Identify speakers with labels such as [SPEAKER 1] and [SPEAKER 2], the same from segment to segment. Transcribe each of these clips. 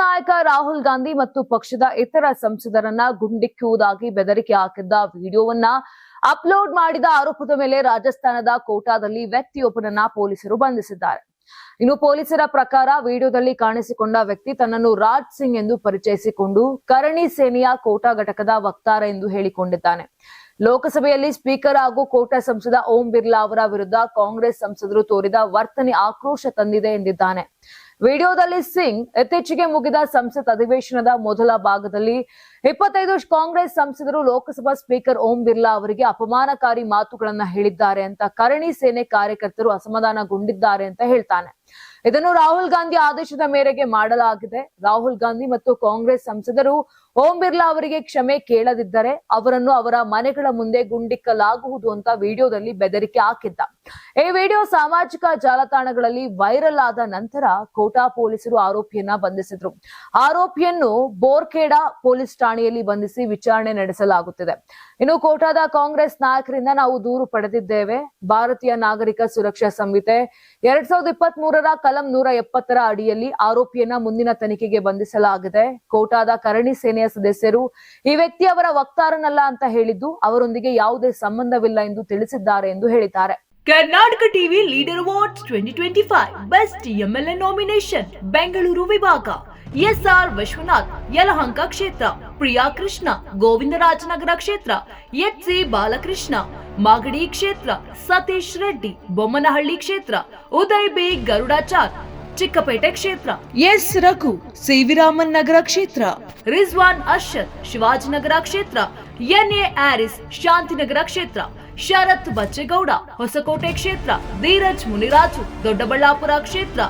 [SPEAKER 1] ನಾಯಕ ರಾಹುಲ್ ಗಾಂಧಿ ಮತ್ತು ಪಕ್ಷದ ಇತರ ಸಂಸದರನ್ನ ಗುಂಡಿಕ್ಕುವುದಾಗಿ ಬೆದರಿಕೆ ಹಾಕಿದ್ದ ವಿಡಿಯೋವನ್ನ ಅಪ್ಲೋಡ್ ಮಾಡಿದ ಆರೋಪದ ಮೇಲೆ ರಾಜಸ್ಥಾನದ ಕೋಟಾದಲ್ಲಿ ವ್ಯಕ್ತಿಯೊಬ್ಬನನ್ನ ಪೊಲೀಸರು ಬಂಧಿಸಿದ್ದಾರೆ. ಇನ್ನು ಪೊಲೀಸರ ಪ್ರಕಾರ ವಿಡಿಯೋದಲ್ಲಿ ಕಾಣಿಸಿಕೊಂಡ ವ್ಯಕ್ತಿ ತನ್ನನ್ನು ರಾಜ್ ಸಿಂಗ್ ಎಂದು ಪರಿಚಯಿಸಿಕೊಂಡು ಕರಣಿ ಸೇನೆಯ ಕೋಟಾ ಘಟಕದ ವಕ್ತಾರ ಎಂದು ಹೇಳಿಕೊಂಡಿದ್ದಾನೆ. ಲೋಕಸಭೆಯಲ್ಲಿ ಸ್ಪೀಕರ್ ಹಾಗೂ ಕೋಟಾ ಸಂಸದ ಓಂ ಬಿರ್ಲಾ ಅವರ ವಿರುದ್ಧ ಕಾಂಗ್ರೆಸ್ ಸಂಸದರು ತೋರಿದ ವರ್ತನೆ ಆಕ್ರೋಶ ತಂದಿದೆ ಎಂದಿದ್ದಾನೆ. ವಿಡಿಯೋದಲ್ಲಿ ಸಿಂಗ್ ಇತ್ತೀಚೆಗೆ ಮುಗಿದ ಸಂಸತ್ ಅಧಿವೇಶನದ ಮೊದಲ ಭಾಗದಲ್ಲಿ ಇಪ್ಪತ್ತೈದು ಕಾಂಗ್ರೆಸ್ ಸಂಸದರು ಲೋಕಸಭಾ ಸ್ಪೀಕರ್ ಓಂ ಬಿರ್ಲಾ ಅವರಿಗೆ ಅಪಮಾನಕಾರಿ ಮಾತುಗಳನ್ನ ಹೇಳಿದ್ದಾರೆ ಅಂತ ಕರಣಿ ಸೇನೆ ಕಾರ್ಯಕರ್ತರು ಅಸಮಾಧಾನಗೊಂಡಿದ್ದಾರೆ ಅಂತ ಹೇಳ್ತಾನೆ. ಇದನ್ನು ರಾಹುಲ್ ಗಾಂಧಿ ಆದೇಶದ ಮೇರೆಗೆ ಮಾಡಲಾಗಿದೆ. ರಾಹುಲ್ ಗಾಂಧಿ ಮತ್ತು ಕಾಂಗ್ರೆಸ್ ಸಂಸದರು ಓಂ ಬಿರ್ಲಾ ಅವರಿಗೆ ಕ್ಷಮೆ ಕೇಳದಿದ್ದರೆ ಅವರನ್ನು ಅವರ ಮನೆಗಳ ಮುಂದೆ ಗುಂಡಿಕ್ಕಲಾಗುವುದು ಅಂತ ವಿಡಿಯೋದಲ್ಲಿ ಬೆದರಿಕೆ ಹಾಕಿದ್ದ. ಈ ವಿಡಿಯೋ ಸಾಮಾಜಿಕ ಜಾಲತಾಣಗಳಲ್ಲಿ ವೈರಲ್ ಆದ ನಂತರ ಕೋಟಾ ಪೊಲೀಸರು ಆರೋಪಿಯನ್ನ ಬಂಧಿಸಿದ್ರು. ಆರೋಪಿಯನ್ನು ಬೋರ್ಖೇಡಾ ಪೊಲೀಸ್ ಠಾಣೆಯಲ್ಲಿ ಬಂಧಿಸಿ ವಿಚಾರಣೆ ನಡೆಸಲಾಗುತ್ತಿದೆ. ಇನ್ನು ಕೋಟಾದ ಕಾಂಗ್ರೆಸ್ ನಾಯಕರಿಂದ ನಾವು ದೂರು ಪಡೆದಿದ್ದೇವೆ. ಭಾರತೀಯ ನಾಗರಿಕ ಸುರಕ್ಷಾ ಸಂಹಿತೆ ಎರಡ್ ಸಾವಿರದ ಇಪ್ಪತ್ತ್ ಮೂರರ ಕಲಂ ನೂರ ಎಪ್ಪತ್ತರ ಅಡಿಯಲ್ಲಿ ಆರೋಪಿಯನ್ನ ಮುಂದಿನ ತನಿಖೆಗೆ ಬಂಧಿಸಲಾಗಿದೆ. ಕೋಟಾದ ಕರಣಿ ಸೇನೆಯ ಸದಸ್ಯರು, ಈ ವ್ಯಕ್ತಿ ಅವರ ವಕ್ತಾರನಲ್ಲ ಅಂತ ಹೇಳಿದ್ದು ಅವರೊಂದಿಗೆ ಯಾವುದೇ ಸಂಬಂಧವಿಲ್ಲ ಎಂದು ತಿಳಿಸಿದ್ದಾರೆ ಎಂದು ಹೇಳಿದ್ದಾರೆ.
[SPEAKER 2] Karnataka TV leader awards twenty twenty five best MLA nomination Bengaluru ವಿಭಾಗ, ಎಸ್ಆರ್ ವಿಶ್ವನಾಥ್, ಯಲಹಂಕ ಕ್ಷೇತ್ರ, ಪ್ರಿಯಾ ಕೃಷ್ಣ, ಗೋವಿಂದರಾಜನಗರ ಕ್ಷೇತ್ರ, ಎಚ್ ಸಿ ಬಾಲಕೃಷ್ಣ, ಮಾಗಡಿ ಕ್ಷೇತ್ರ, ಸತೀಶ್ ರೆಡ್ಡಿ, ಬೊಮ್ಮನಹಳ್ಳಿ ಕ್ಷೇತ್ರ, ಉದಯ್ ಬಿ ಗರುಡಾಚಾರ್ ಚಿಕ್ಕಪೇಟೆ ಕ್ಷೇತ್ರ. ಎಸ್ ರಘು ಸೇವಿರಾಮನ್ ನಗರ ಕ್ಷೇತ್ರ. ರಿಜ್ವಾನ್ ಅರ್ಷದ್ ಶಿವಾಜಿನಗರ ಕ್ಷೇತ್ರ. ಎನ್ಎ ಆರಿಸ್ ಶಾಂತಿನಗರ ಕ್ಷೇತ್ರ. ಶರತ್ ಬಚ್ಚೇಗೌಡ ಹೊಸಕೋಟೆ ಕ್ಷೇತ್ರ. ಧೀರಜ್ ಮುನಿರಾಜು ದೊಡ್ಡಬಳ್ಳಾಪುರ ಕ್ಷೇತ್ರ.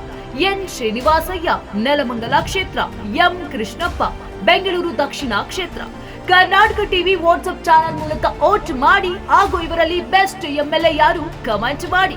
[SPEAKER 2] ಎನ್ ಶ್ರೀನಿವಾಸಯ್ಯ ನೆಲಮಂಗಲ ಕ್ಷೇತ್ರ. ಎಂ ಕೃಷ್ಣಪ್ಪ ಬೆಂಗಳೂರು ದಕ್ಷಿಣ ಕ್ಷೇತ್ರ. ಕರ್ನಾಟಕ ಟಿವಿ ವಾಟ್ಸ್ಆಪ್ ಚಾನೆಲ್ ಮೂಲಕ ವೋಟ್ ಮಾಡಿ ಹಾಗೂ ಇವರಲ್ಲಿ ಬೆಸ್ಟ್ ಎಂಎಲ್ಎ ಯಾರು ಕಮೆಂಟ್ ಮಾಡಿ.